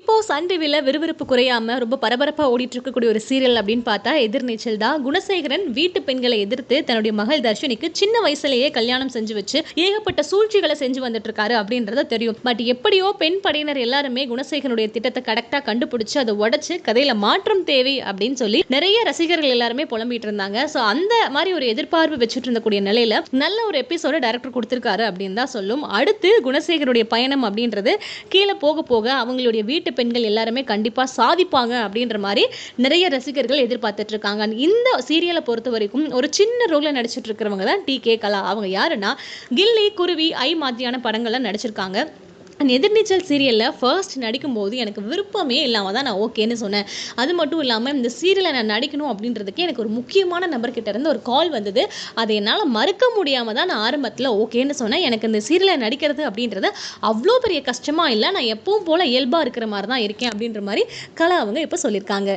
இப்போ சன் டிவில விறுவிறுப்பு குறையாம ரொம்ப பரபரப்பா ஓடிட்டு இருக்கக்கூடிய ஒரு சீரியல் அப்படின்னு பார்த்தா எதிர்நீச்சல் தான். குணசேகரன் வீட்டு பெண்களை எதிர்த்து தன்னுடைய மகள் தர்ஷினிக்கு சின்ன வயசுலயே கல்யாணம் செஞ்சு வச்சு ஏகப்பட்ட சூழ்ச்சிகளை செஞ்சு வந்துட்டு இருக்காரு அப்படின்றத தெரியும். பட் எப்படியோ பெண் படையினர் எல்லாருமே குணசேகரனுடைய திட்டத்தை கரெக்டா கண்டுபிடிச்சு அதை உடைச்சு கதையில மாற்றம் தேவை அப்படின்னு சொல்லி நிறைய ரசிகர்கள் எல்லாருமே புலம்பிட்டு இருந்தாங்க. ஸோ அந்த மாதிரி ஒரு எதிர்பார்ப்பு வச்சுட்டு இருந்தக்கூடிய நிலையில நல்ல ஒரு எபிசோட டைரக்டர் கொடுத்திருக்காரு அப்படின்னு தான் சொல்லும். அடுத்து குணசேகருடைய பயணம் அப்படின்றது கீழே போக போக அவங்களுடைய வீட்டு பெண்கள் எல்லாருமே கண்டிப்பாக சாதிப்பாங்க அப்படின்ற மாதிரி நிறைய ரசிகர்கள் எதிர்பார்த்துட்டு இருக்காங்க இந்த சீரியலை பொறுத்த வரைக்கும் ஒரு சின்ன ரோலில் நடிச்சிட்டு இருக்கிறவங்க தான் டி கே கலா. அவங்க யாருன்னா கில்லி குருவி ஐ மாதிரியான படங்கள்லாம் நடிச்சிருக்காங்க. எதிர்நீச்சல் சீரியலில் ஃபர்ஸ்ட் நடிக்கும்போது எனக்கு விருப்பமே இல்லாமல் தான் நான் ஓகேன்னு சொன்னேன். அது மட்டும் இல்லாமல் இந்த சீரியலை நான் நடிக்கணும் அப்படின்றதுக்கு எனக்கு ஒரு முக்கியமான நபர் இருந்து ஒரு கால் வந்தது. அதை என்னால் மறுக்க முடியாமல் தான் நான் ஆரம்பத்தில் ஓகேன்னு சொன்னேன். எனக்கு இந்த சீரியலை நடிக்கிறது அப்படின்றது அவ்வளோ பெரிய கஷ்டமாக இல்லை. நான் எப்பவும் போல் இயல்பாக இருக்கிற மாதிரி தான் இருக்கேன் அப்படின்ற மாதிரி கலா அவங்க இப்போ சொல்லியிருக்காங்க.